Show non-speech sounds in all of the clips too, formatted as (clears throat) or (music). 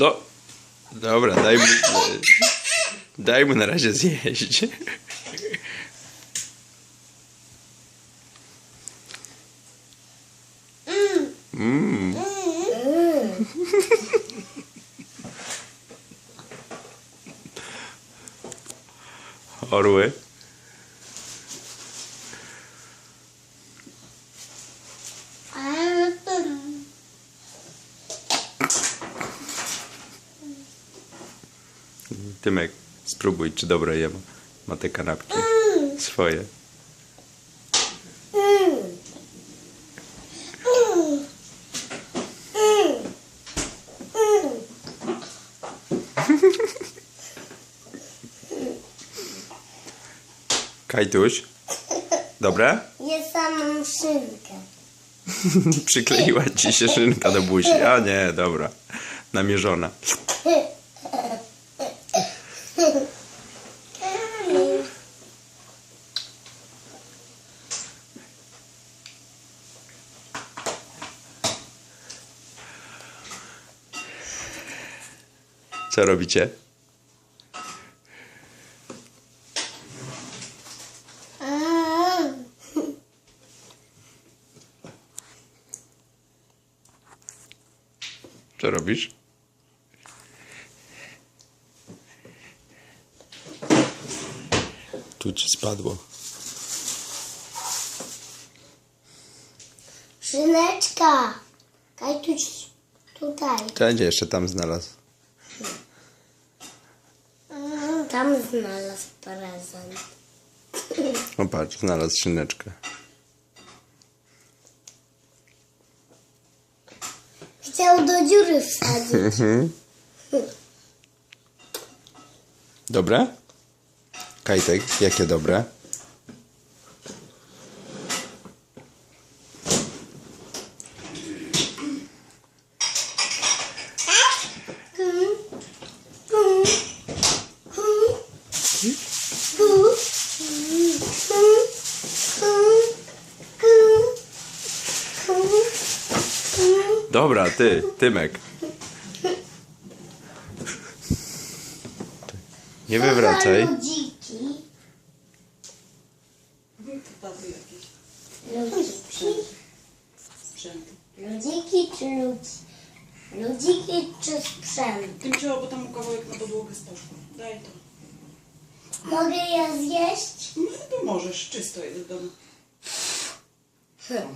No, dobra, daj mu, daj mu na razie zjeść. Mm. Orły. Tymek, spróbuj, czy dobre je ma. Ma te kanapki swoje. Kajtuś, dobre? Nie samą szynkę. (laughs) Przykleiła ci się szynka do buzi. A nie, dobra. Namierzona. (laughs) Co robicie? Co robisz? Tu ci spadło. Szyneczka. Kajtuś tutaj. Będzie jeszcze tam znalazł. Tam znalazł prezent. (clears throat) O patrz, znalazł szyneczkę. Chciał do dziury wsadzić. (laughs) Dobre? Kajtek, jakie dobre? Dobra, ty, Tymek. Nie wywracaj. Ludziki. Ludziki. sprzęty. Ludziki czy ludzi? Ludziki czy sprzęt? Tym trzeba, bo tam kawałek na podłogę spadł. Daj to. Mogę je zjeść? No to możesz, czysto jest w domu. Niam,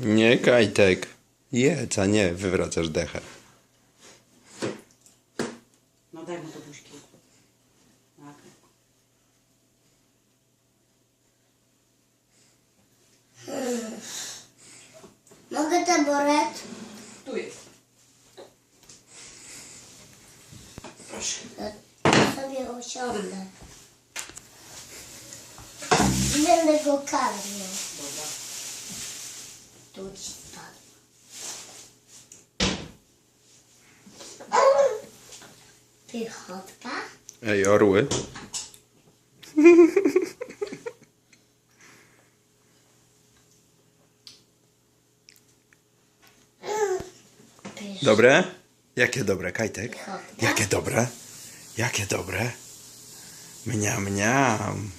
Nie, Kajtek. Jedz, a nie wywracasz dechę. No daj mu to buźki. Tak. Mogę taboret? Tu jest. Proszę. To sobie usiądę. Będę go karmił. Ci spadł. Pychotka? Ej, orły. Dobre? Jakie dobre, Kajtek? Pychotka? Jakie dobre? Jakie dobre? Mniam, mniam.